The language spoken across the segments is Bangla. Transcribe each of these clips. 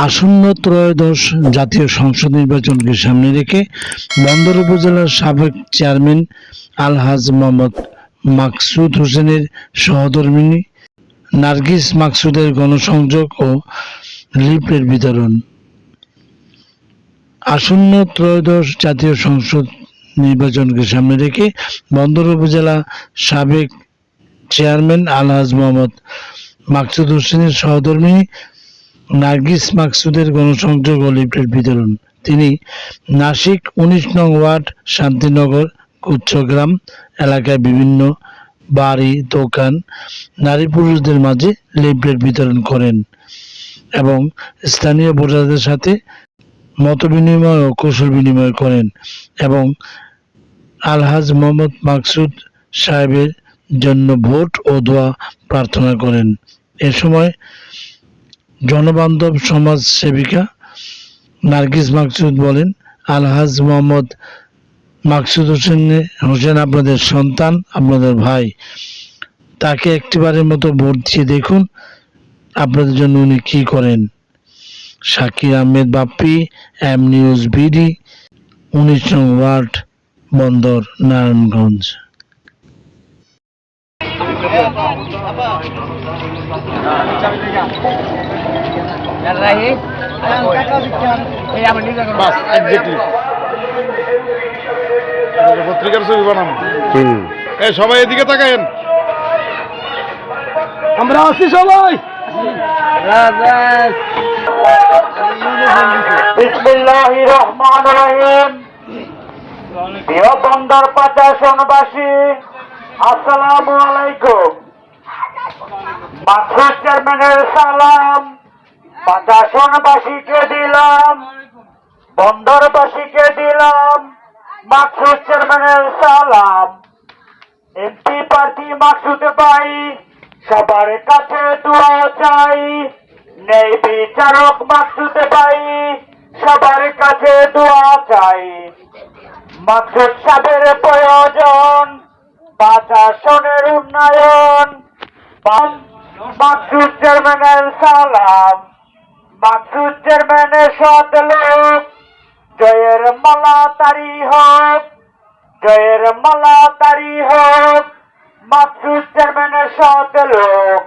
আসন্ন ত্রয়োদশ জাতীয় সংসদ নির্বাচনকে সামনে রেখে বন্দর উপজেলার সাবেক চেয়ারম্যান আলহাজ মোহাম্মদ মাকসুদ হোসেনের সহধর্মিণী নার্গিস মাকসুদের গণসংযোগ ও লিফলেট বিতরণ। আসন্ন ত্রয়োদশ জাতীয় সংসদ নির্বাচনকে সামনে রেখে বন্দর উপজেলা সাবেক চেয়ারম্যান আলহাজ মোহাম্মদ মাকসুদ হোসেনের সহধর্মিণী নার্গিস মাকসুদের গণসংযোগ ও লিফলেট বিতরণ। তিনি নাসিক উনিশ নং ওয়ার্ড, শান্তিনগর উচ্চগ্রাম এলাকায় বিভিন্ন বাড়ি, দোকান, নারী পুরুষদের মাঝে লিফলেট বিতরণ করেন এবং স্থানীয় ভোটারদের সাথে মত বিনিময় ও কৌশল বিনিময় করেন এবং আলহাজ মোহাম্মদ মাকসুদ সাহেবের জন্য ভোট ও দোয়া প্রার্থনা করেন। এ সময় জনবান্ধব সমাজ সেবিকা নার্গিস মাকসুদ বলেন, আলহাজ মোহাম্মদ মাকসুদ হোসেন হোসেন আপনাদের সন্তান, আপনাদের ভাই। তাকে একটিবারের মতো ভোট দিয়ে দেখুন, আপনাদের জন্য উনি কি করেন। Shakir Ahmed Bappi, M News BD, উনিশ নং ওয়ার্ড, বন্দর, নারায়ণগঞ্জ। পত্রিকার ছবি বানানো। সবাই এদিকে তাকায়েন। আমরা আছি সবাই। বিসমিল্লাহ রহমান রহিম। প্রিয় বন্দর প্রশাসনবাসী আসসালামু আলাইকুম। চেয়ারম্যানের সালাম। প্রশাসনবাসীকে দিলাম, বন্দরবাসীকে দিলাম, মাকসুদ চেয়ারম্যানের সালাম। এমপি প্রার্থী মাকসুদ পাই সবার কাছে দোয়া চাই। নেই বিচারক মাকসুদ পাই সবার কাছে দোয়া চাই। মাকসুদ সাহেবের প্রয়োজন প্রশাসনের উন্নয়ন। মাকসুদ চেয়ারম্যানের সালাম। মাকসুদ চেয়ারম্যানের সৎ লোক। জয়ের মালা তারি হোক, জয়ের মালা তারি হোক মাকসুদ চেয়ারম্যানের সৎ লোক।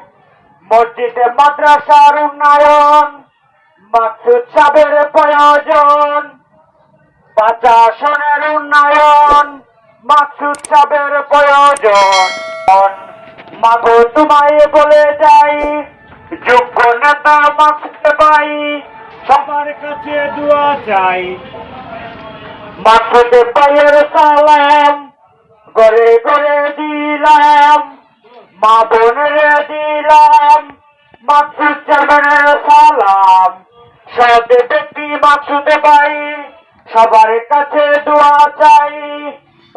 মসজিদে মাদ্রাসার উন্নয়ন মাকসুদ সাহেবের প্রয়োজন। প্রশাসনের উন্নয়ন মাকসুদ প্রয়োজন। মাগো তোমায় বলে যাই যোগ্য নেতা মাকসুদ পাই সবার কাছে দোয়া চাই। মাকসুদ পায়ের সালাম ঘরে ঘরে দিলাম। মা বোনের দিলাম চেয়ারম্যানের সালাম। সদ ব্যক্তি মাকসুদ পাই সবার কাছে দোয়া চাই।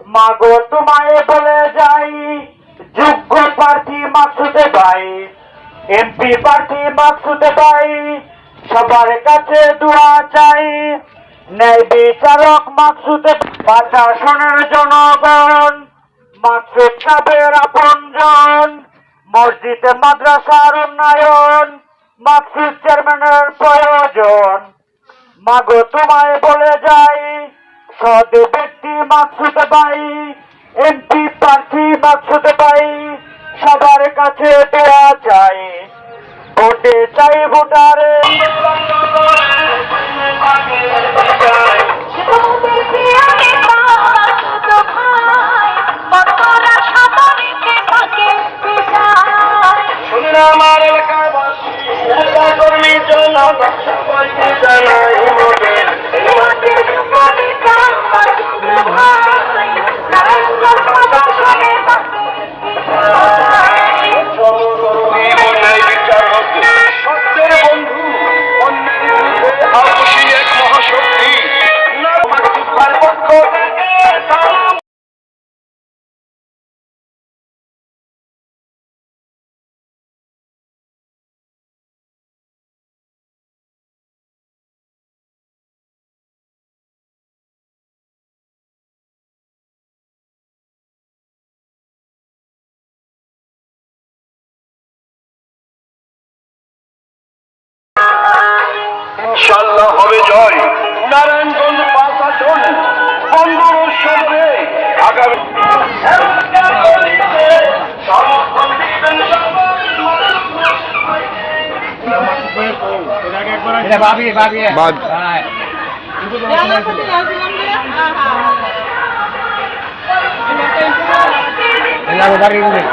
মাগো তোমায় বলে যাই যোগ্য প্রার্থী মাকসুদে ভাই এমপি প্রার্থী মাকসুদে ভাই সবার কাছে দোয়া চাই। ন্যায় বিচারক মাকসুদে প্রশাসনের জনগণ মাকসুদ সাহেবের আপনজন। মসজিদে মাদ্রাসার উন্নয়ন মাকসুদ চেয়ারম্যানের প্রয়োজন। মাগো তোমায় বলে যাই সদ ব্যক্তি মাকসুদ পাই এমপি প্রার্থী মাকসুদ পাই সবার কাছে দেওয়া চাই ভোটে চাই ভোটারে নারায়ণগঞ্জ পাঁচ আসন বন্ধুর সঙ্গে আগামী সমর্থন দিবেন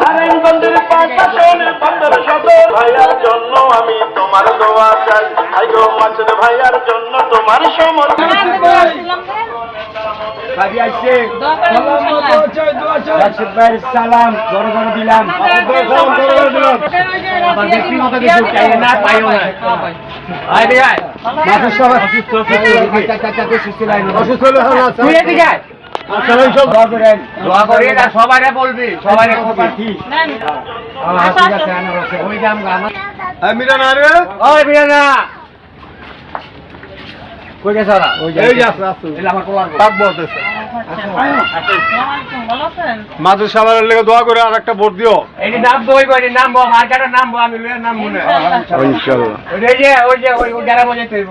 নারায়ণগঞ্জের পাঁচ আসনের পনেরো সদর ভাইয়ার জন্য আমি তোমার দোয়া চাই আইগো মাসুদ ভাইয়ার জন্য তোমার সমর্থন সালাম বড় বড় দিলাম পাইও না অসুস্থ হলে তুই দোয়া করেন। দোয়া করেন আর সবাইরে বলবি সবাইরে কবি। হ্যাঁ, ঠিক আছে, আনার আছে। ওই যে আম গান। ওই বিরানা। কই গেছে ওরা? এলে আমার পোলার বউ। মাঝে সামারের লেগে দোয়া করে আর একটা ভোট দিও এটি নামবো ওই বাড়ি নামবো মার্কেটে নামবো আমি লইয়া নামবো না ইনশাল্লাহ ওই যে ওই যে ওই যারা তৈব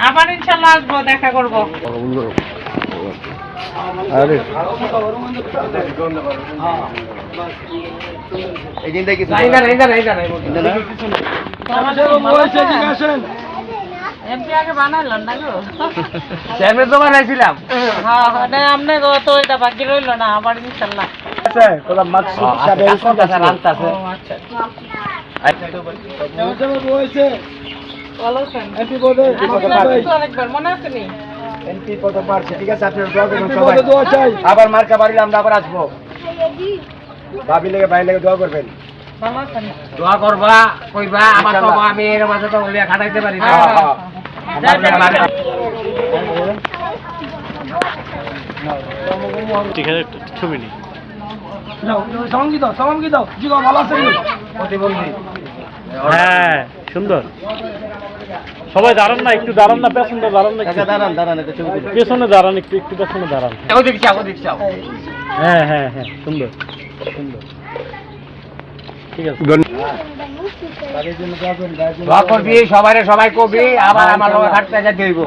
আবার ইনশাল্লাহ আসব দেখা করব আরে নাই না নাই না নাই না এমপি আগে বানাইলেন না গো চেয়ারম্যান তো বানাইছিলাম হ্যাঁ হ্যাঁ আপনি তো এটা বাকি রইল না আবার আচ্ছা আছেন মনে আছে কত পারছে ঠিক আছে আপনার দোয়া করবেন সবাই আবার মার্কা বাড়িলে আমরা আবার আসব। ভাবি লেগে ভাই লেগে দোয়া করবেন। দোয়া করবা কইবা আমার তো আমি এর মাঝে তো বলিয়া খাটাইতে পারি না। হ্যাঁ, হ্যাঁ, আমার যে বাড়ি- ছবি নেই। প্রতিবন্ধী। হ্যাঁ সুন্দর। সবাই দাঁড়ান না একটু দাঁড়ান না পেছনে দাঁড়ান না দাঁড়ান দাঁড়ান পেছনে দাঁড়ান একটু একটু পেছনে দাঁড়ান। হ্যাঁ হ্যাঁ হ্যাঁ সুন্দর সুন্দর। ঠিক আছে। সবাই সবাই কবি আবার আমার হাঁটতে যেতে হইব।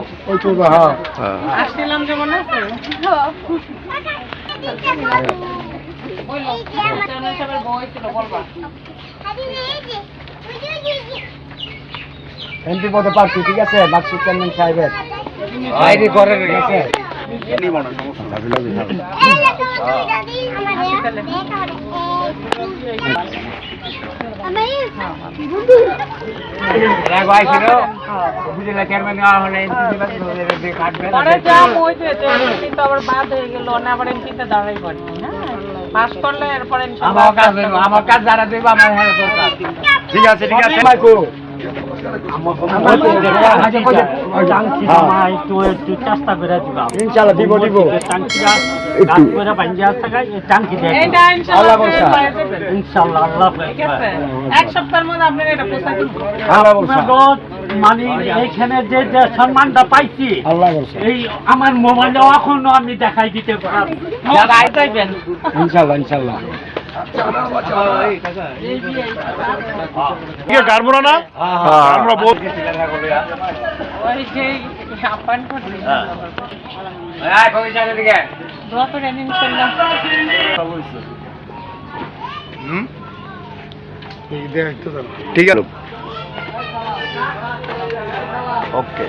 আসছিলাম যে আছে? এমপি পদে পাচ্ছি ঠিক আছে? বাক্সি চেয়ারম্যান সাহেবের। আইডি করে রেখেছে হয়ে দাঁড়াই হ্যাঁ পাস করলে এরপরে আমার কাজ দেব আমার কাজ যারা দেব আমার হ্যাঁ দরকার ঠিক আছে ঠিক আছে। একটু একটু মানে এইখানে যে যে সম্মানটা পাইছি এই আমার মোবাইলে এখনও আমি দেখাই দিতে পারব গায়ে যাইবেন ইনশাআল্লাহ ইনশাআল্লাহ গাড়বো না? আমরা বহুত ওই যে আপ্যায়ন করছি। এই কবিতার দিকে। দোয়া করে নিন ইনশাআল্লাহ ঠিক আছে। ওকে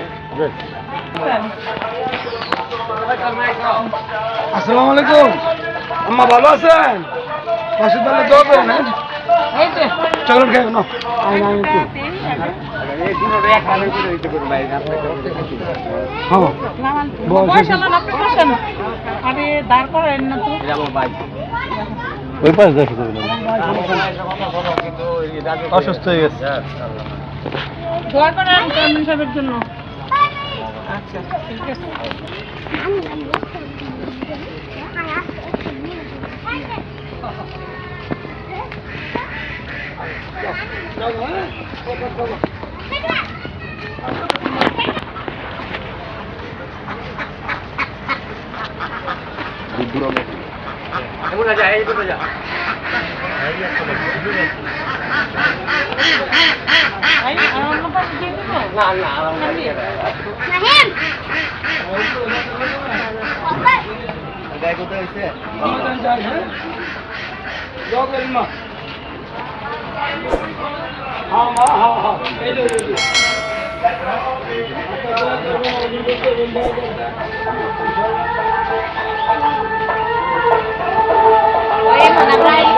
আসসালামু আলাইকুম। আম্মা ভালো আছেন? পাশে তাহলে দোয়া করেন হ্যাঁ? এই যে। চলুন খেয়ে নাও। তিন এই দুটো এক হাজার করে হইতে করব ভাই বয়স হলো না, আপনি বসেন। আরে দাঁড় করেন না তো। আমার ভাই। ওই পাশ দেখে অসুস্থ হয়ে গেছে। দোয়া করেন চেয়ারম্যান সাহেবের জন্য। আচ্ছা ঠিক আছে। এগুলো যা এইগুলো যা। Ayun, ano naman dito mo? Naalala ko na Nahim! Okay. Nagay ko tayo siya. Hindi ka dyan, ha? Jogal mo. Ha, ma, ha, ha. Hello, hello. Oye, con la